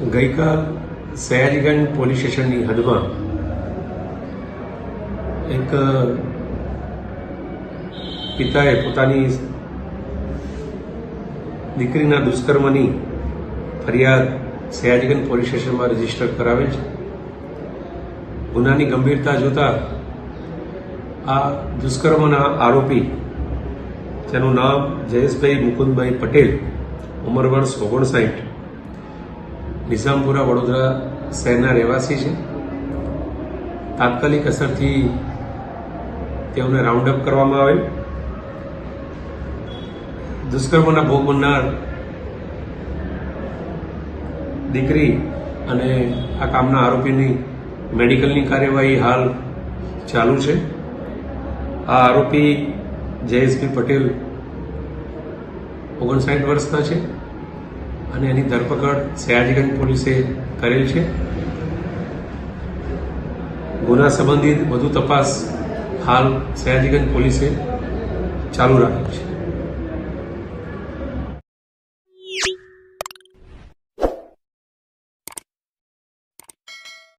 ગઈકાલ સયાજીગંજ પોલીસ સ્ટેશનની હદમાં એક પિતાએ પોતાની દીકરીના દુષ્કર્મની ફરિયાદ સયાજીગંજ પોલીસ સ્ટેશનમાં રજિસ્ટર કરાવેલ છે. ગુનાની ગંભીરતા જોતા આ દુષ્કર્મના આરોપી તેનું નામ જયેશભાઈ મુકુંદભાઈ પટેલ, ઉંમર વર્ષ ઓગણસાઠ નિઝામપુરા વડોદરા શહેરના રહેવાસી છે. તાત્કાલિક અસરથી તેઓને રાઉન્ડ અપ કરવામાં આવેલ. દુષ્કર્મના ભોગ બનનાર દીકરી અને આ કામના આરોપીની મેડિકલની કાર્યવાહી હાલ ચાલુ છે. આ આરોપી જયેશભાઈ પટેલ ઓગણસાઠ વર્ષના છે. અને એની ધરપકડ સયાજીગંજ પોલીસે કરેલ છે. ગુના સંબંધિત વધુ તપાસ હાલ સયાજીગંજ પોલીસે ચાલુ રાખેલ છે.